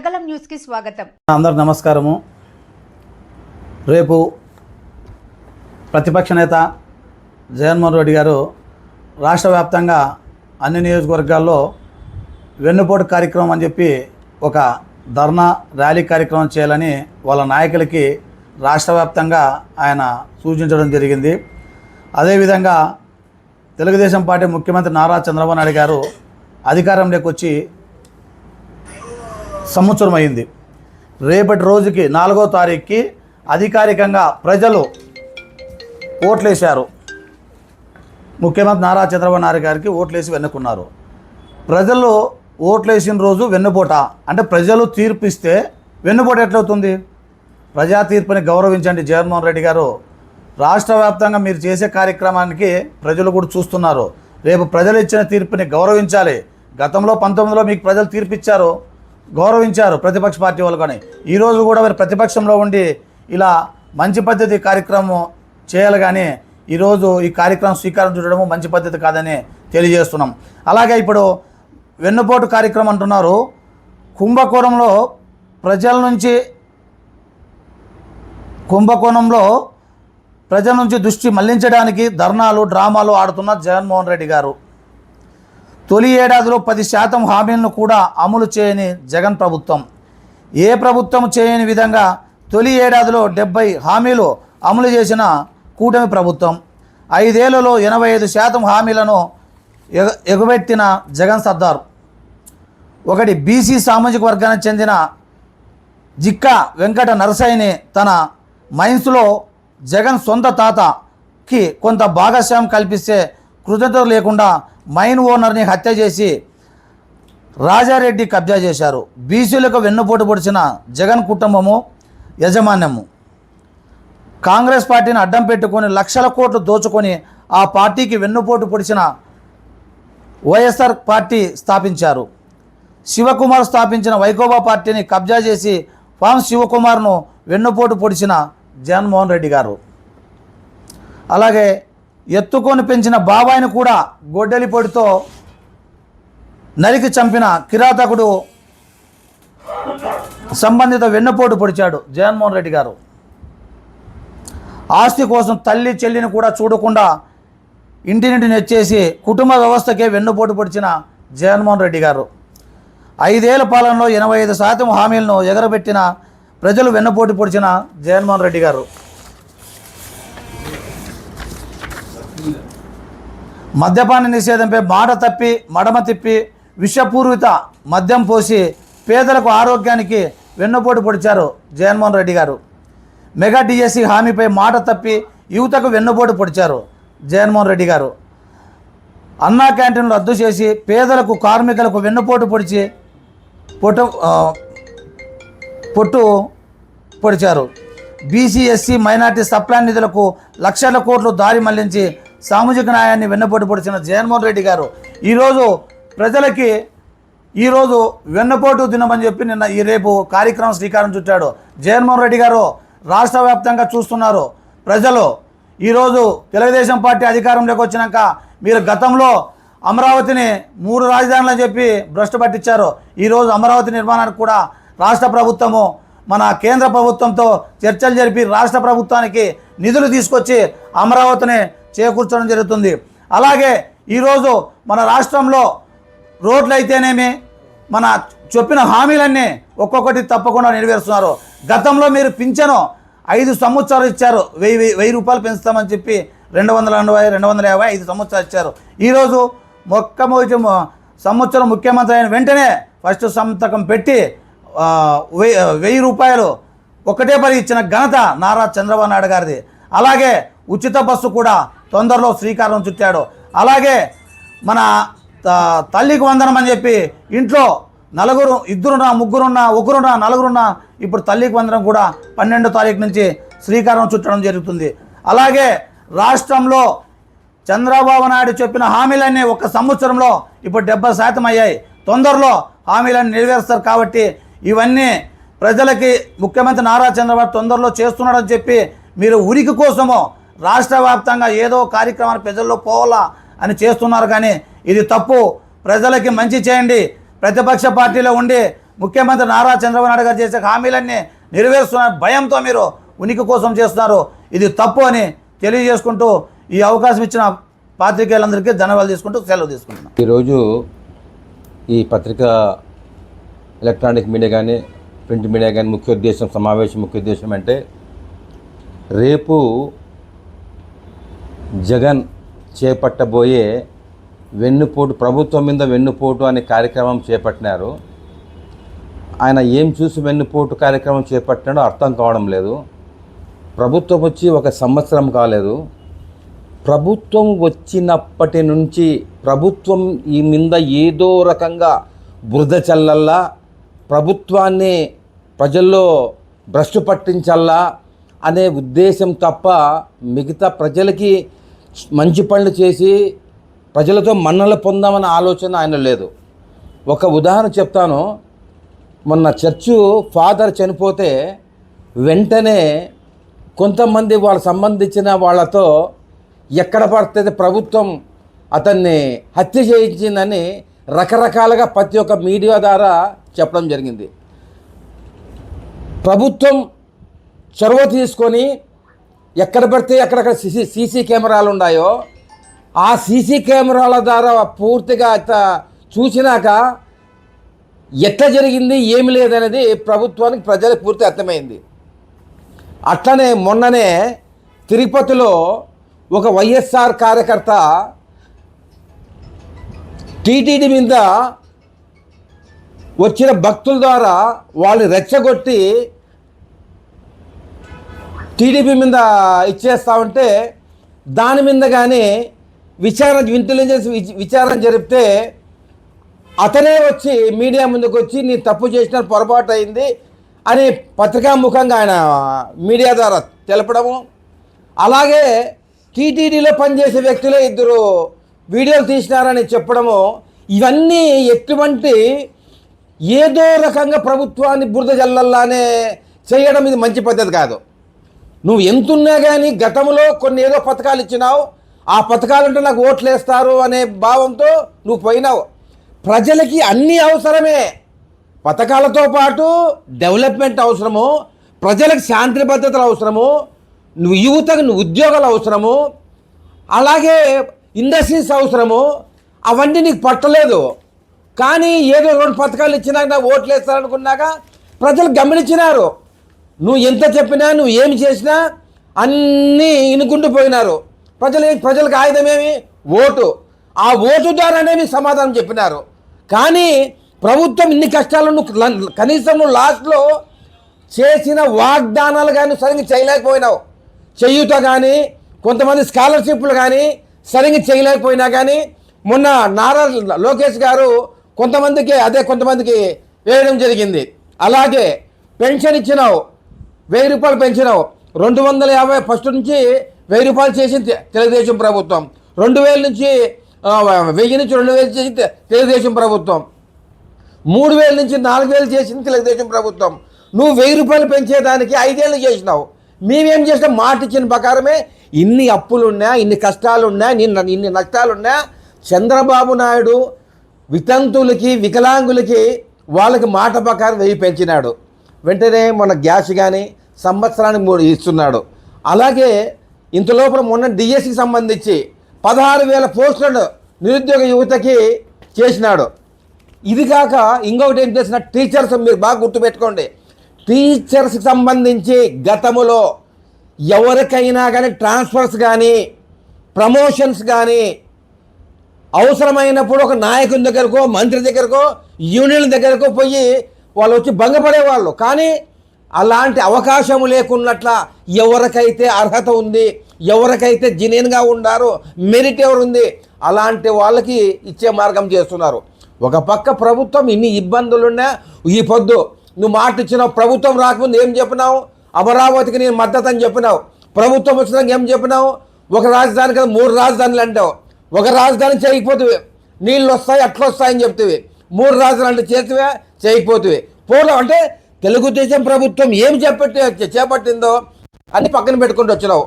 కొత్తగలం న్యూస్కి స్వాగతం. అందరు నమస్కారము. రేపు ప్రతిపక్ష నేత జగన్మోహన్ రెడ్డి గారు రాష్ట్ర వ్యాప్తంగా అన్ని నియోజకవర్గాల్లో వెన్నుపోటు కార్యక్రమం అని చెప్పి ఒక ధర్నా ర్యాలీ కార్యక్రమం చేయాలని వాళ్ళ నాయకులకి రాష్ట్ర వ్యాప్తంగా ఆయన సూచించడం జరిగింది. అదేవిధంగా తెలుగుదేశం పార్టీ ముఖ్యమంత్రి నారా చంద్రబాబు నాయుడు గారు అధికారంలోకి వచ్చి సంవత్సరం అయింది. రేపటి రోజుకి నాలుగో తారీఖుకి అధికారికంగా ప్రజలు ఓట్లేశారు. ముఖ్యమంత్రి నారా చంద్రబాబు నాయుడు గారికి ఓట్లేసి వెన్నుకున్నారు. ప్రజలు ఓట్లేసిన రోజు వెన్నుపోట అంటే ప్రజలు తీర్పు ఇస్తే వెన్నుపోట ఎట్లవుతుంది? ప్రజా తీర్పుని గౌరవించండి జగన్మోహన్ రెడ్డి గారు. రాష్ట్ర వ్యాప్తంగా మీరు చేసే కార్యక్రమానికి ప్రజలు కూడా చూస్తున్నారు. రేపు ప్రజలు ఇచ్చిన తీర్పుని గౌరవించాలి. గతంలో పంతొమ్మిదిలో మీకు ప్రజలు తీర్పిచ్చారు. గౌరవించారు ప్రతిపక్ష పార్టీ వాళ్ళు కానీ. ఈరోజు కూడా మరి ప్రతిపక్షంలో ఉండి ఇలా మంచి పద్ధతి కార్యక్రమం చేయాలి కానీ ఈరోజు ఈ కార్యక్రమం స్వీకారం చూడడము మంచి పద్ధతి కాదని తెలియజేస్తున్నాం. అలాగే ఇప్పుడు వెన్నుపోటు కార్యక్రమం అంటున్నారు. కుంభకోణంలో ప్రజల నుంచి కుంభకోణంలో ప్రజల నుంచి దృష్టి మళ్ళించడానికి ధర్నాలు డ్రామాలు ఆడుతున్న జగన్మోహన్ రెడ్డి గారు. తొలి ఏడాదిలో పది శాతం హామీలను కూడా అమలు చేయని జగన్ ప్రభుత్వం. ఏ ప్రభుత్వం చేయని విధంగా తొలి ఏడాదిలో డెబ్బై హామీలు అమలు చేసిన కూటమి ప్రభుత్వం. ఐదేళ్ళలో ఎనభై ఐదు శాతం హామీలను ఎగ ఎగబెట్టిన జగన్ సర్దార్. ఒకటి బీసీ సామాజిక వర్గానికి చెందిన జిక్క వెంకట నరసయ్యని తన మైన్స్లో జగన్ సొంత తాతకి కొంత భాగస్వామ్యం కల్పిస్తే కృతజ్ఞత లేకుండా మైన్ ఓనర్ని హత్య చేసి రాజారెడ్డి కబ్జా చేశారు. బీసీలకు వెన్నుపోటు పొడిచిన జగన్ కుటుంబము యజమాన్యము. కాంగ్రెస్ పార్టీని అడ్డం పెట్టుకొని లక్షల కోట్లు దోచుకొని ఆ పార్టీకి వెన్నుపోటు పొడిచిన వైఎస్ఆర్ పార్టీ స్థాపించారు. శివకుమార్ స్థాపించిన వైకోబా పార్టీని కబ్జా చేసి ఫామ్ శివకుమార్ను వెన్నుపోటు పొడిచిన జగన్మోహన్ రెడ్డి గారు. అలాగే ఎత్తుకొని పెంచిన బాబాయిని కూడా గొడ్డలి పొడితో నరికి చంపిన కిరాతకుడు సంబంధిత వెన్నుపోటు పొడిచాడు జగన్మోహన్ రెడ్డి గారు. ఆస్తి కోసం తల్లి చెల్లిని కూడా చూడకుండా ఇంటినింటిని వచ్చేసి కుటుంబ వ్యవస్థకే వెన్నుపోటు పొడిచిన జగన్మోహన్ రెడ్డి గారు. ఐదేళ్ళ పాలనలో ఎనభై ఐదు శాతం హామీలను ఎగరబెట్టిన ప్రజలు వెన్నుపోటు పొడిచిన జగన్మోహన్ రెడ్డి గారు. మద్యపాన నిషేధంపై మాట తప్పి మడమ తిప్పి విషపూరిత మద్యం పోసి పేదలకు ఆరోగ్యానికి వెన్నుపోటు పొడిచారు జగన్మోహన్ రెడ్డి గారు. మెగా డిఎస్సి హామీపై మాట తప్పి యువతకు వెన్నుపోటు పొడిచారు జగన్మోహన్ రెడ్డి గారు. అన్నా క్యాంటీన్లు రద్దు చేసి పేదలకు కార్మికులకు వెన్నుపోటు పొడిచి పొట్టు పొట్టు పొడిచారు. బీసీఎస్సీ మైనార్టీ సప్లాన్ నిధులకు లక్షల కోట్లు దారి మళ్ళించి సామాజిక న్యాయాన్ని వెన్నపోటు పొడిచిన జగన్మోహన్ రెడ్డి గారు ఈరోజు ప్రజలకి ఈరోజు వెన్నపోటు దినమని చెప్పి నిన్న ఈ రేపు కార్యక్రమం శ్రీకారం చుట్టాడు. జగన్మోహన్ రెడ్డి గారు రాష్ట్ర వ్యాప్తంగా చూస్తున్నారు. ప్రజలు ఈరోజు తెలుగుదేశం పార్టీ అధికారంలోకి వచ్చినాక మీరు గతంలో అమరావతిని మూడు రాజధానులు చెప్పి భ్రష్టు పట్టించారు. ఈరోజు అమరావతి నిర్మాణానికి కూడా రాష్ట్ర ప్రభుత్వము మన కేంద్ర ప్రభుత్వంతో చర్చలు జరిపి రాష్ట్ర ప్రభుత్వానికి నిధులు తీసుకొచ్చి అమరావతిని చేకూర్చడం జరుగుతుంది. అలాగే ఈరోజు మన రాష్ట్రంలో రోడ్లు అయితేనేమి మన చెప్పిన హామీలన్నీ ఒక్కొక్కటి తప్పకుండా నెరవేరుస్తున్నారు. గతంలో మీరు పింఛను ఐదు సంవత్సరాలు ఇచ్చారు. వెయ్యి వెయ్యి రూపాయలు పెంచుతామని చెప్పి రెండు వందల ఎనభై రెండు వందల యాభై ఐదు సంవత్సరాలు ఇచ్చారు. ఈరోజు మొట్టమొదటి సంవత్సరం ముఖ్యమంత్రి అయిన వెంటనే ఫస్ట్ సంతకం పెట్టి వెయ్యి వెయ్యి రూపాయలు ఒకటే పరి ఇచ్చిన ఘనత నారా చంద్రబాబు నాయుడు గారిది. అలాగే ఉచిత బస్సు కూడా తొందరలో శ్రీకారం చుట్టాడు. అలాగే మన త- తల్లికి వందనం అని చెప్పి ఇంట్లో నలుగురు ఇద్దరున్నా ముగ్గురున్నా ఒకరున్నా నలుగురున్నా ఇప్పుడు తల్లికి వందనం కూడా పన్నెండో తారీఖు నుంచి శ్రీకారం చుట్టడం జరుగుతుంది. అలాగే రాష్ట్రంలో చంద్రబాబు నాయుడు చెప్పిన హామీలన్నీ ఒక సంవత్సరంలో ఇప్పుడు డెబ్బై శాతం అయ్యాయి. తొందరలో హామీలన్నీ నెరవేరుస్తారు కాబట్టి ఇవన్నీ ప్రజలకి ముఖ్యమంత్రి నారా చంద్రబాబు తొందరలో చేస్తున్నాడని చెప్పి మీరు ఉరికి కోసమో రాష్ట్ర వ్యాప్తంగా ఏదో కార్యక్రమాలు ప్రజల్లో పోవాలా అని చేస్తున్నారు కానీ ఇది తప్పు. ప్రజలకి మంచి చేయండి. ప్రతిపక్ష పార్టీలో ఉండి ముఖ్యమంత్రి నారా చంద్రబాబు నాయుడు గారు చేసే హామీలన్నీ నెరవేరుస్తున్న భయంతో మీరు ఉనికి కోసం చేస్తున్నారు. ఇది తప్పు అని తెలియజేసుకుంటూ ఈ అవకాశం ఇచ్చిన పాత్రికేయులందరికీ ధన్యవాదాలు తీసుకుంటూ సెలవు తీసుకుంటున్నాను ఈరోజు ఈ పత్రిక ఎలక్ట్రానిక్ మీడియా కానీ ప్రింట్ మీడియా కానీ ముఖ్య ఉద్దేశం సమావేశం ముఖ్య ఉద్దేశం అంటే రేపు జగన్ చేపట్టబోయే వెన్నుపోటు ప్రభుత్వం మీద వెన్నుపోటు అనే కార్యక్రమం చేపట్టినారు. ఆయన ఏం చూసి వెన్నుపోటు కార్యక్రమం చేపట్టినాడో అర్థం కావడం లేదు. ప్రభుత్వం వచ్చి ఒక సంవత్సరం కాలేదు. ప్రభుత్వం వచ్చినప్పటి నుంచి ప్రభుత్వం ఈ మీద ఏదో రకంగా బురద చల్లల్లా ప్రభుత్వాన్ని ప్రజల్లో భ్రష్టు పట్టించల్లా అనే ఉద్దేశం తప్ప మిగతా ప్రజలకి మంచి పనులు చేసి ప్రజలతో మన్నలు పొందామన్న ఆలోచన ఆయన లేదు. ఒక ఉదాహరణ చెప్తాను. మొన్న చర్చు ఫాదర్ చనిపోతే వెంటనే కొంతమంది వాళ్ళ సంబంధించిన వాళ్ళతో ఎక్కడ పడితే ప్రభుత్వం అతన్ని హత్య చేయించిందని రకరకాలుగా ప్రతి ఒక్క మీడియా ద్వారా చెప్పడం జరిగింది. ప్రభుత్వం చొరవ తీసుకొని ఎక్కడ పడితే ఎక్కడెక్కడ సీసీ సీసీ కెమెరాలు ఉన్నాయో ఆ సీసీ కెమెరాల ద్వారా పూర్తిగా అత చూసినాక ఎట్లా జరిగింది ఏమి లేదనేది ప్రభుత్వానికి ప్రజలకు పూర్తి అర్థమైంది. అట్లనే మొన్ననే తిరుపతిలో ఒక వైఎస్ఆర్ కార్యకర్త టీటీడీ మీద వచ్చిన భక్తుల ద్వారా వాళ్ళని రెచ్చగొట్టి టీడీపీ మీద ఇచ్చేస్తా ఉంటే దాని మీద కానీ విచారణ ఇంటెలిజెన్స్ విచారణ జరిపితే అతనే వచ్చి మీడియా ముందుకు వచ్చి నీ తప్పు చేసిన పొరపాటు అయింది అని పత్రికాముఖంగా ఆయన మీడియా ద్వారా తెలపడము. అలాగే టీటీడీలో పనిచేసే వ్యక్తులే ఇద్దరు వీడియోలు తీసినారని చెప్పడము. ఇవన్నీ ఎటువంటి ఏదో రకంగా ప్రభుత్వాన్ని బురద జల్లల్లానే చేయడం ఇది మంచి పద్ధతి కాదు. నువ్వు ఎంతున్నా కానీ గతంలో కొన్ని ఏదో పథకాలు ఇచ్చినావు ఆ పథకాలంటే నాకు ఓట్లు వేస్తారు అనే భావంతో నువ్వు పోయినావు. ప్రజలకి అన్నీ అవసరమే. పథకాలతో పాటు డెవలప్మెంట్ అవసరము ప్రజలకు శాంతి భద్రతలు అవసరము నువ్వు యువతకు నువ్వు ఉద్యోగాలు అవసరము అలాగే ఇండస్ట్రీస్ అవసరము అవన్నీ నీకు పట్టలేదు. కానీ ఏదో రెండు పథకాలు ఇచ్చినాక నాకు ఓట్లు వేస్తారనుకున్నాక ప్రజలు గమనించినారు. నువ్వు ఎంత చెప్పినా నువ్వు ఏమి చేసినా అన్నీ ఇనుకుంటూ పోయినారు. ప్రజలు ప్రజలకు ఆయుధమేమి ఓటు. ఆ ఓటు ద్వారానే మీకు సమాధానం చెప్పినారు. కానీ ప్రభుత్వం ఇన్ని కష్టాలు నువ్వు కనీసం నువ్వు లాస్ట్లో చేసిన వాగ్దానాలు కానీ సరిగ్గా చేయలేకపోయినావు. చెయ్యుత కానీ కొంతమంది స్కాలర్షిప్లు కానీ సరిగ్గా చేయలేకపోయినా కానీ మొన్న నారా లోకేష్ గారు కొంతమందికి అదే కొంతమందికి వేయడం జరిగింది. అలాగే పెన్షన్ ఇచ్చినావు. వెయ్యి రూపాయలు పెంచినావు. రెండు వందల యాభై ఫస్ట్ నుంచి వెయ్యి రూపాయలు చేసింది తెలుగుదేశం ప్రభుత్వం. రెండు వేల నుంచి వెయ్యి నుంచి రెండు వేలు చేసింది తెలుగుదేశం ప్రభుత్వం. మూడు వేల నుంచి నాలుగు వేలు చేసింది తెలుగుదేశం ప్రభుత్వం. నువ్వు వెయ్యి రూపాయలు పెంచేదానికి ఐదేళ్ళు చేసినావు. మేమేం చేసినాం? మాట ఇచ్చిన ప్రకారమే ఇన్ని అప్పులున్నా ఇన్ని కష్టాలున్నా నిన్న ఇన్ని నష్టాలున్నా చంద్రబాబు నాయుడు వితంతులకి వికలాంగులకి వాళ్ళకి మాట ప్రకారం వెయ్యి పెంచినాడు. వెంటనే మన గ్యాస్ కానీ సంవత్సరానికి మూడు ఇస్తున్నాడు. అలాగే ఇంతలోపల మొన్న డిఎస్సికి సంబంధించి పదహారు వేల పోస్టులను నిరుద్యోగ యువతకి చేసినాడు. ఇది కాక ఇంకొకటి ఏం చేసిన టీచర్స్ మీరు బాగా గుర్తుపెట్టుకోండి. టీచర్స్కి సంబంధించి గతములో ఎవరికైనా కానీ ట్రాన్స్ఫర్స్ కానీ ప్రమోషన్స్ కానీ అవసరమైనప్పుడు ఒక నాయకుని దగ్గరకో మంత్రి దగ్గరకో యూనియన్ దగ్గరకో పోయి వాళ్ళు వచ్చి భంగపడేవాళ్ళు. కానీ అలాంటి అవకాశము లేకున్నట్ల ఎవరికైతే అర్హత ఉంది ఎవరికైతే జినేన్గా ఉండారో మెరిట్ ఎవరుంది అలాంటి వాళ్ళకి ఇచ్చే మార్గం చేస్తున్నారు. ఒక పక్క ప్రభుత్వం ఇన్ని ఇబ్బందులున్నా ఈ పొద్దు నువ్వు మాట ఇచ్చినావు ప్రభుత్వం రాకముందు ఏం చెప్పినావు? అమరావతికి నేను మద్దతు అని చెప్పినావు. ప్రభుత్వం వచ్చినాక ఏం చెప్పినావు? ఒక రాజధాని కదా మూడు రాజధానులు అంటావు. ఒక రాజధాని చేయకపోతే నీళ్ళు వస్తాయి అట్లా వస్తాయని చెప్తివి. మూడు రాజధానులు అంటే చేతివే చేయకపోతే పోవడం అంటే తెలుగుదేశం ప్రభుత్వం ఏం చేపట్టి చేపట్టిందో అని పక్కన పెట్టుకుంటూ వచ్చినావు.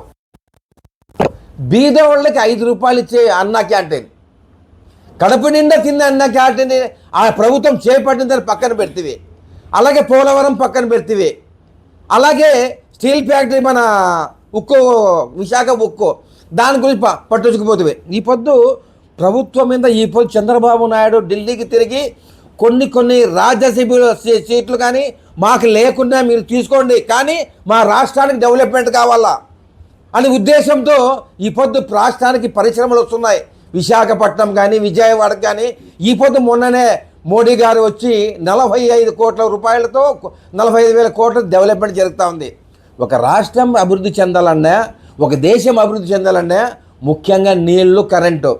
బీదవాళ్ళకి ఐదు రూపాయలు ఇచ్చే అన్న క్యాంటీన్. కడుపు నిండా తిన్న అన్న క్యాంటీన్ ఆ ప్రభుత్వం చేపట్టిందని పక్కన పెడితే అలాగే పోలవరం పక్కన పెడితే అలాగే స్టీల్ ఫ్యాక్టరీ మన ఉక్కు విశాఖ ఉక్కు దాని గురించి ప- పట్టించుకుపోతుంది ఈ పొద్దు ప్రభుత్వం మీద ఈ పొద్దు చంద్రబాబు నాయుడు ఢిల్లీకి తిరిగి కొన్ని కొన్ని రాజ్యసభ సీట్లు కానీ మాకు లేకుండా మీరు తీసుకోండి. కానీ మా రాష్ట్రానికి డెవలప్మెంట్ కావాలా? అనే ఉద్దేశంతో ఈ పొద్దు రాష్ట్రానికి పరిశ్రమలు వస్తున్నాయి. విశాఖపట్నం కానీ విజయవాడ కానీ ఈ పొద్దు మొన్ననే మోడీ గారు వచ్చి నలభై ఐదు కోట్ల రూపాయలతో నలభై ఐదు వేల కోట్ల డెవలప్మెంట్ జరుగుతూ ఉంది. ఒక రాష్ట్రం అభివృద్ధి చెందాలన్నా ఒక దేశం అభివృద్ధి చెందాలన్నా ముఖ్యంగా నీళ్ళు కరెంటు.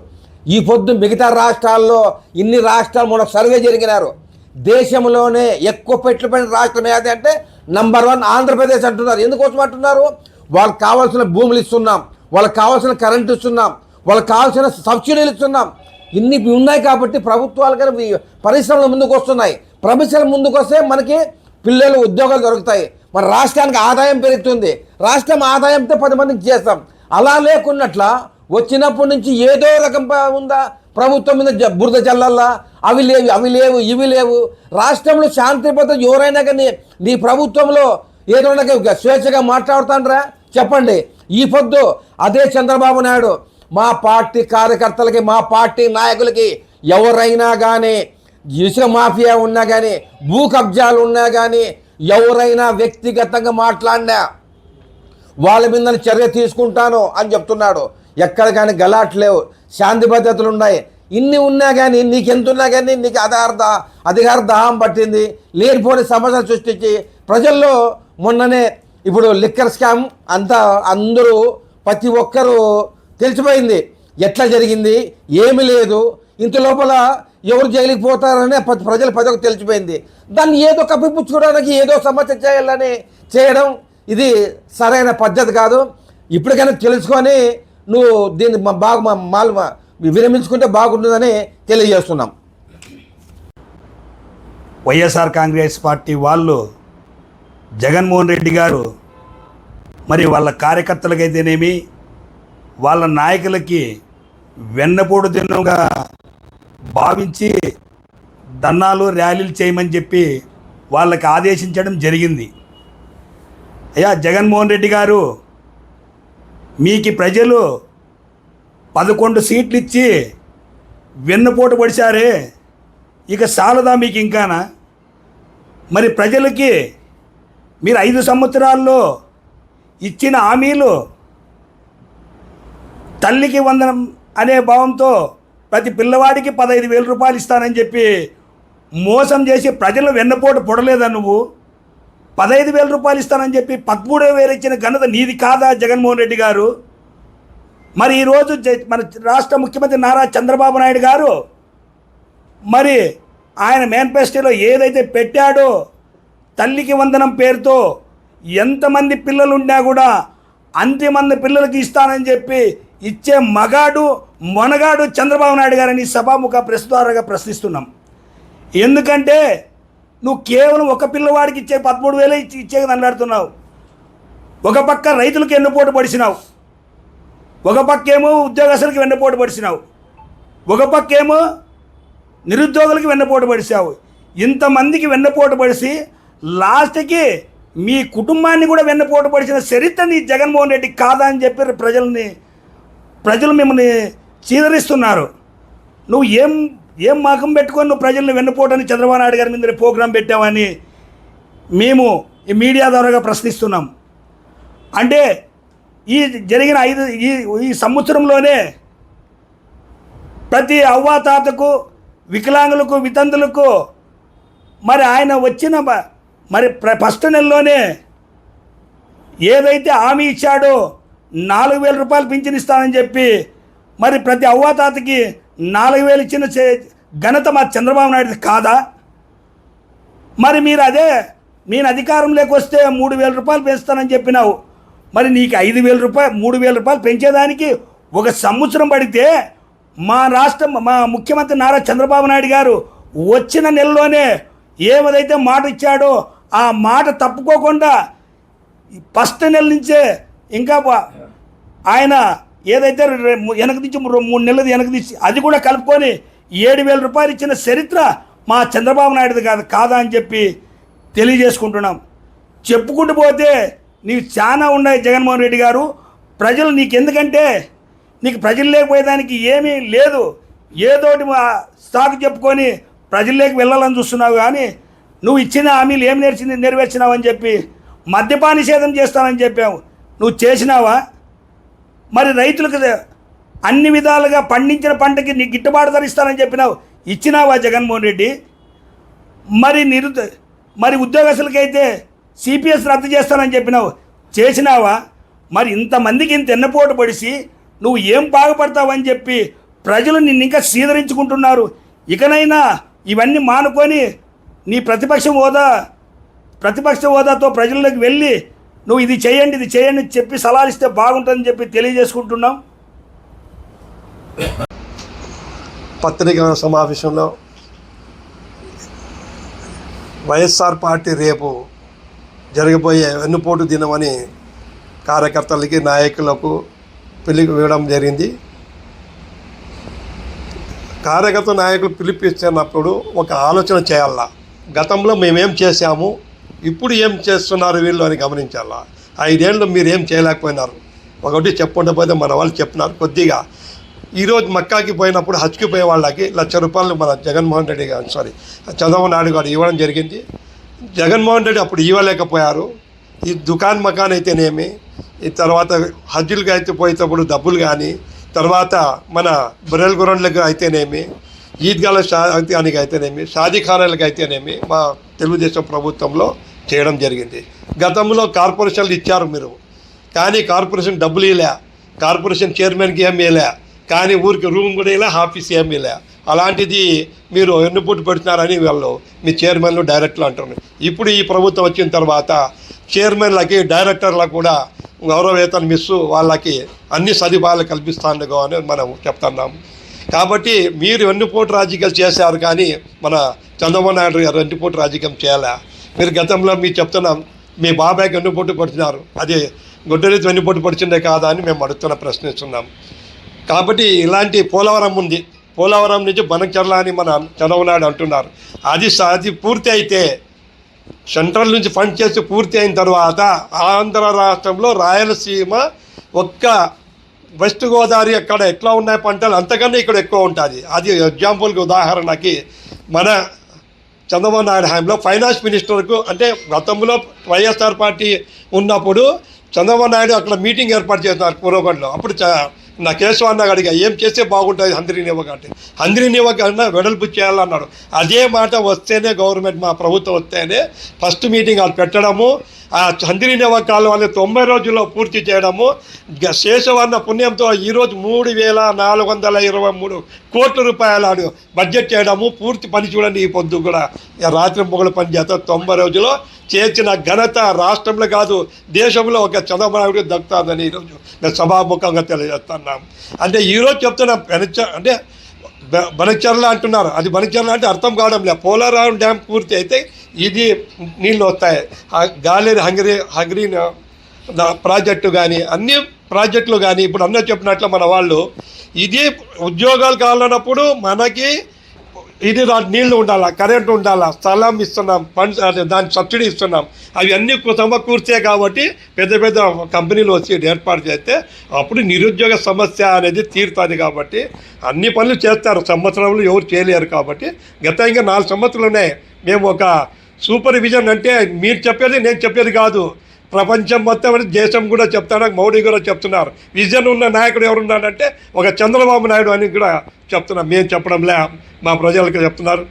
ఈ పొద్దు మిగతా రాష్ట్రాల్లో ఇన్ని రాష్ట్రాలు మన సర్వే జరిగినారు. దేశంలోనే ఎక్కువ పెట్టుబడి రాష్ట్రం ఏది అంటే నంబర్ వన్ ఆంధ్రప్రదేశ్ అంటున్నారు. ఎందుకోసం అంటున్నారు? వాళ్ళకి కావాల్సిన భూములు ఇస్తున్నాం. వాళ్ళకి కావాల్సిన కరెంట్ ఇస్తున్నాం. వాళ్ళకి కావాల్సిన సబ్సిడీలు ఇస్తున్నాం. ఇన్ని ఉన్నాయి కాబట్టి ప్రభుత్వాలు కానీ పరిశ్రమలు ముందుకు వస్తున్నాయి. పరిశ్రమలు ముందుకు వస్తే మనకి పిల్లలు ఉద్యోగాలు దొరుకుతాయి. మన రాష్ట్రానికి ఆదాయం పెరుగుతుంది. రాష్ట్రం ఆదాయంతో పది మందికి చేస్తాం. అలా లేకున్నట్ల వచ్చినప్పటి నుంచి ఏదో రకం ఉందా? ప్రభుత్వం మీద బురద చల్లల్లా అవి లేవు అవి లేవు ఇవి లేవు. రాష్ట్రంలో శాంతి భద్రత ఎవరైనా కానీ నీ ప్రభుత్వంలో ఏదో స్వేచ్ఛగా మాట్లాడుతాండ్రా? చెప్పండి. ఈ పొద్దు అదే చంద్రబాబు నాయుడు మా పార్టీ కార్యకర్తలకి మా పార్టీ నాయకులకి ఎవరైనా కానీ ఇసుక మాఫియా ఉన్నా కానీ భూ కబ్జాలు ఉన్నా కానీ ఎవరైనా వ్యక్తిగతంగా మాట్లాడినా వాళ్ళ మీద చర్య తీసుకుంటాను అని చెప్తున్నాడు. ఎక్కడ కానీ గలాట్లేవు శాంతి భద్రతలు ఉన్నాయి. ఇన్ని ఉన్నా కానీ నీకు ఎంత ఉన్నా కానీ నీకు అధికార దా- అధికార దాహం పట్టింది. లేనిపోని సమస్యలు సృష్టించి ప్రజల్లో మొన్ననే ఇప్పుడు లిక్కర్ స్కామ్ అంతా అందరూ ప్రతి ఒక్కరూ తెలిసిపోయింది. ఎట్లా జరిగింది? ఏమీ లేదు. ఇంత లోపల ఎవరు జైలుకి పోతారనే ప్రజలు ప్రజల ప్రజలకు తెలిసిపోయింది. దాన్ని ఏదో కప్పిపుచ్చుకోవడానికి ఏదో సమస్య చేయాలని చేయడం ఇది సరైన పద్ధతి కాదు. ఇప్పటికైనా తెలుసుకొని నువ్వు దీన్ని మా- బాగా మాల్ మాలు విరమించుకుంటే బాగుంటుందని తెలియజేస్తున్నాం. వైఎస్ఆర్ కాంగ్రెస్ పార్టీ వాళ్ళు జగన్మోహన్ రెడ్డి గారు మరి వాళ్ళ కార్యకర్తలకైతేనేమి వాళ్ళ నాయకులకి వెన్నపోడు దినంగా భావించి దన్నాలు ర్యాలీలు చేయమని చెప్పి వాళ్ళకి ఆదేశించడం జరిగింది. అయ్యా జగన్మోహన్ రెడ్డి గారు మీకు ప్రజలు పదకొండు సీట్లు ఇచ్చి వెన్నుపోటు పడిచారే. ఇక చాలదా మీకు ఇంకానా మరి ప్రజలకి మీరు ఐదు సంవత్సరాల్లో ఇచ్చిన హామీలు తల్లికి వందనం అనే భావంతో ప్రతి పిల్లవాడికి పదహైదు వేల రూపాయలు ఇస్తానని చెప్పి మోసం చేసి ప్రజలు వెన్నపోటు పొడలేదా నువ్వు? పదహైదు వేల రూపాయలు ఇస్తానని చెప్పి పదమూడు వేలు ఇచ్చిన ఘనత నీది కాదా జగన్మోహన్ రెడ్డి గారు? మరి ఈరోజు జ- మన రాష్ట్ర ముఖ్యమంత్రి నారా చంద్రబాబు నాయుడు గారు మరి ఆయన మేనిఫెస్టోలో ఏదైతే పెట్టాడో తల్లికి వందనం పేరుతో ఎంతమంది పిల్లలు ఉన్నా కూడా అంతమంది పిల్లలకి ఇస్తానని చెప్పి ఇచ్చే మగాడు మొనగాడు చంద్రబాబు నాయుడు గారని సభాముఖ ప్రెస్ ద్వారాగా ప్రశ్నిస్తున్నాం. ఎందుకంటే నువ్వు కేవలం ఒక పిల్లవాడికి ఇచ్చే పదమూడు వేలే ఇచ్చి ఇచ్చేది అన్నాడుతున్నావు ఒక పక్క రైతులకు ఎన్నుపోటు పడిచినావు. ఒక పక్కేమో ఉద్యోగస్తులకు వెన్నపోటు పడిచినావు. ఒక పక్కేమో నిరుద్యోగులకి వెన్నపోటు పడిచావు. ఇంతమందికి వెన్నపోటు పడిసి లాస్ట్కి మీ కుటుంబాన్ని కూడా వెన్నపోటు పడిచిన చరిత్ర నీ జగన్మోహన్ రెడ్డి కాదా అని చెప్పి ప్రజల్ని ప్రజలు మిమ్మల్ని చీదరిస్తున్నారు. నువ్వు ఏం ఏం మాకం పెట్టుకొని నువ్వు ప్రజల్ని వెన్నుపోవటానికి చంద్రబాబు నాయుడు గారి మీద ప్రోగ్రాం పెట్టామని మేము ఈ మీడియా ద్వారాగా ప్రశ్నిస్తున్నాం. అంటే ఈ జరిగిన ఐదు ఈ ఈ సంవత్సరంలోనే ప్రతి అవ్వాతాతకు వికలాంగులకు వితంతులకు మరి ఆయన వచ్చిన మరి ప్ర- ఫస్ట్ నెలలోనే ఏదైతే హామీ ఇచ్చాడో నాలుగు వేల రూపాయలు పింఛన్ ఇస్తానని చెప్పి మరి ప్రతి అవ్వాతాతకి నాలుగు వేలు ఇచ్చిన చే- ఘనత మా చంద్రబాబు నాయుడు కాదా? మరి మీరు అదే నేను అధికారంలోకి వస్తే మూడు వేల రూపాయలు పెంచుతానని చెప్పినావు. మరి నీకు ఐదు వేల రూపాయలు మూడు వేల రూపాయలు పెంచేదానికి ఒక సంవత్సరం పడితే మా రాష్ట్రం మా ముఖ్యమంత్రి నారా చంద్రబాబు నాయుడు గారు వచ్చిన నెలలోనే ఏమదైతే మాట ఇచ్చాడో ఆ మాట తప్పుకోకుండా ఫస్ట్ నెల నుంచే ఇంకా ఆయన ఏదైతే వెనక నుంచి మూడు- మూడు నెలలు వెనక తీసి అది కూడా కలుపుకొని ఏడు వేల రూపాయలు ఇచ్చిన చరిత్ర మా చంద్రబాబు నాయుడుది కాదు కాదా అని చెప్పి తెలియజేసుకుంటున్నాం. చెప్పుకుంటూ పోతే నీకు చాలా ఉన్నాయి జగన్మోహన్ రెడ్డి గారు. ప్రజలు నీకు ఎందుకంటే నీకు ప్రజలు లేకపోయేదానికి ఏమీ లేదు. ఏదోటి మా సాకు చెప్పుకొని ప్రజల్లోకి వెళ్ళాలని చూస్తున్నావు కానీ నువ్వు ఇచ్చిన హామీలు ఏం నేర్చింది నెరవేర్చినావు అని చెప్పి మద్యపాన నిషేధం చేస్తానని చెప్పావు. నువ్వు చేసినావా? మరి రైతులకు అన్ని విధాలుగా పండించిన పంటకి నీ గిట్టుబాటు ధర ఇస్తానని చెప్పినావు. ఇచ్చినావా జగన్మోహన్ రెడ్డి? మరి నిరు మరి ఉద్యోగస్తులకైతే సిపిఎస్ రద్దు చేస్తానని చెప్పినావు. చేసినావా? మరి ఇంతమందికి ఇంత ఎన్నపోటు పడిసి నువ్వు ఏం బాగుపడతావని చెప్పి ప్రజలు నిన్ను ఇంకా సీదరించుకుంటున్నారు. ఇకనైనా ఇవన్నీ మానుకొని నీ ప్రతిపక్ష హోదా ప్రతిపక్ష హోదాతో ప్రజల్లోకి వెళ్ళి నువ్వు ఇది చేయండి ఇది చేయండి చెప్పి సలహాలు ఇస్తే బాగుంటుందని చెప్పి తెలియజేసుకుంటున్నాం. పత్రికా సమావేశంలో వైఎస్ఆర్ పార్టీ రేపు జరగబోయే వెన్నుపోటు దినమని కార్యకర్తలకి నాయకులకు పిలుపు ఇవ్వడం జరిగింది. కార్యకర్త నాయకులు పిలిపిస్తున్నప్పుడు ఒక ఆలోచన చేయాలా? గతంలో మేమేం చేశాము? ఇప్పుడు ఏం చేస్తున్నారు వీళ్ళు అని గమనించాలా? ఐదేళ్ళు మీరు ఏం చేయలేకపోయినారు. ఒకటి చెప్పుండకపోతే మన వాళ్ళు చెప్పినారు కొద్దిగా. ఈరోజు మక్కాకి పోయినప్పుడు హజ్కి పోయే వాళ్ళకి లక్ష రూపాయలు మన జగన్మోహన్ రెడ్డి గారు సారీ చంద్రబాబు నాయుడు గారు ఇవ్వడం జరిగింది. జగన్మోహన్ రెడ్డి అప్పుడు ఇవ్వలేకపోయారు. ఈ దుకాన్ మకాన్ అయితేనేమి ఈ తర్వాత హజ్జులకి అయితే పోయేటప్పుడు డబ్బులు కానీ తర్వాత మన బుర్రెల గురండ్లకు అయితేనేమి ఈద్గాల షాదికి అయితేనేమి షాదీఖానాలకు అయితేనేమి మా తెలుగుదేశం ప్రభుత్వంలో చేయడం జరిగింది. గతంలో కార్పొరేషన్లు ఇచ్చారు మీరు. కానీ కార్పొరేషన్ డబ్బులు ఇలే కార్పొరేషన్ చైర్మన్కి ఏమి ఇలే కానీ ఊరికి రూమ్ కూడా ఇలా ఆఫీస్ ఏమి ఇలా అలాంటిది మీరు ఎన్నుపుట్టు పెడుతున్నారని వాళ్ళు మీ చైర్మన్లు డైరెక్టర్లు అంటున్నారు. ఇప్పుడు ఈ ప్రభుత్వం వచ్చిన తర్వాత చైర్మన్లకి డైరెక్టర్లకు కూడా గౌరవవేతనం ఇస్తూ వాళ్ళకి అన్ని సదుపాయాలు కల్పిస్తాండగా అని మనం చెప్తున్నాం. కాబట్టి మీరు వెన్నుపోటు రాజకీయాలు చేశారు కానీ మన చంద్రబాబు నాయుడు గారు వెన్నుపోటు రాజకీయం చేయాలా? మీరు గతంలో మీరు చెప్తున్నాం మీ బాబాయ్ వెన్నుపోటు పడుతున్నారు. అది గుడ్డరీతి వెన్నుపోటు పడుతుండే కాదా అని మేము అడుగుతున్న ప్రశ్నిస్తున్నాం. కాబట్టి ఇలాంటి పోలవరం ఉంది. పోలవరం నుంచి బనకచర్ల అని మన చదవనాడు అంటున్నారు. అది అది పూర్తి అయితే సెంట్రల్ నుంచి ఫండ్ చేసి పూర్తి అయిన తర్వాత ఆంధ్ర రాష్ట్రంలో రాయలసీమ ఒక్క వెస్ట్ గోదావరి అక్కడ ఎట్లా ఉన్నాయి పంటలు అంతకన్నా ఇక్కడ ఎక్కువ ఉంటుంది. అది ఎగ్జాంపుల్కి ఉదాహరణకి మన చంద్రబాబు నాయుడు హయాంలో ఫైనాన్స్ మినిస్టర్కు అంటే గతంలో వైఎస్ఆర్ పార్టీ ఉన్నప్పుడు చంద్రబాబు నాయుడు అక్కడ మీటింగ్ ఏర్పాటు చేస్తున్నారు పూర్వగంలో అప్పుడు నా కేశవాన్న అడిగా ఏం చేస్తే బాగుంటుంది హంద్రీ నివ్వక అంటే ఇవ్వకుండా వెడల్పు చేయాలన్నాడు. అదే మాట వస్తేనే గవర్నమెంట్ మా ప్రభుత్వం వస్తేనే ఫస్ట్ మీటింగ్ వాళ్ళు పెట్టడము ఆ హంద్రీ కాలం అనే తొంభై రోజుల్లో పూర్తి చేయడము. శేషవర్ణ పుణ్యంతో ఈరోజు మూడు వేల నాలుగు వందల ఇరవై మూడు కోట్ల రూపాయలు బడ్జెట్ చేయడము. పూర్తి పని చూడండి ఈ పొద్దు కూడా. రాత్రి మొగలు పని చేస్తా తొంభై రోజుల్లో చేర్చిన ఘనత రాష్ట్రంలో కాదు దేశంలో ఒక చంద్రబాబు దక్కుతుందని ఈరోజు నేను సభాముఖంగా తెలియజేస్తున్నాం. అంటే ఈరోజు చెప్తున్నాం పెనచ అంటే బనచర్ల అంటున్నారు. అది బనచర్ల అంటే అర్థం కావడం లేదు. పోలారావు డ్యామ్ పూర్తి అయితే ఇది నీళ్ళు వస్తాయి. గాలేరు హంగరీ హంగరీ ప్రాజెక్టు కానీ అన్ని ప్రాజెక్టులు కానీ ఇప్పుడు అన్న చెప్పినట్లు మన వాళ్ళు ఇది ఉద్యోగాలు కావాలన్నప్పుడు మనకి ఇది నీళ్ళు ఉండాలా కరెంట్ ఉండాలా స్థలం ఇస్తున్నాం ఫండ్స్ దాని సబ్సిడీ ఇస్తున్నాం. అవి అన్నీ సమకూర్చే కాబట్టి పెద్ద పెద్ద కంపెనీలు వచ్చి ఏర్పాటు చేస్తే అప్పుడు నిరుద్యోగ సమస్య అనేది తీరుతుంది కాబట్టి అన్ని పనులు చేస్తారు. సంవత్సరంలో ఎవరు చేయలేరు కాబట్టి గత ఇంకా నాలుగు సంవత్సరాలు ఉన్నాయి. మేము ఒక సూపర్ విజన్ అంటే మీరు చెప్పేది నేను చెప్పేది కాదు. ప్రపంచం మొత్తం అని దేశం కూడా చెప్తాడు మోడీ కూడా చెప్తున్నారు. విజన్ ఉన్న నాయకుడు ఎవరున్నాడంటే ఒక చంద్రబాబు నాయుడు అని కూడా చెప్తున్నారు. మేము చెప్పడంలే మా ప్రజలకు చెప్తున్నారు.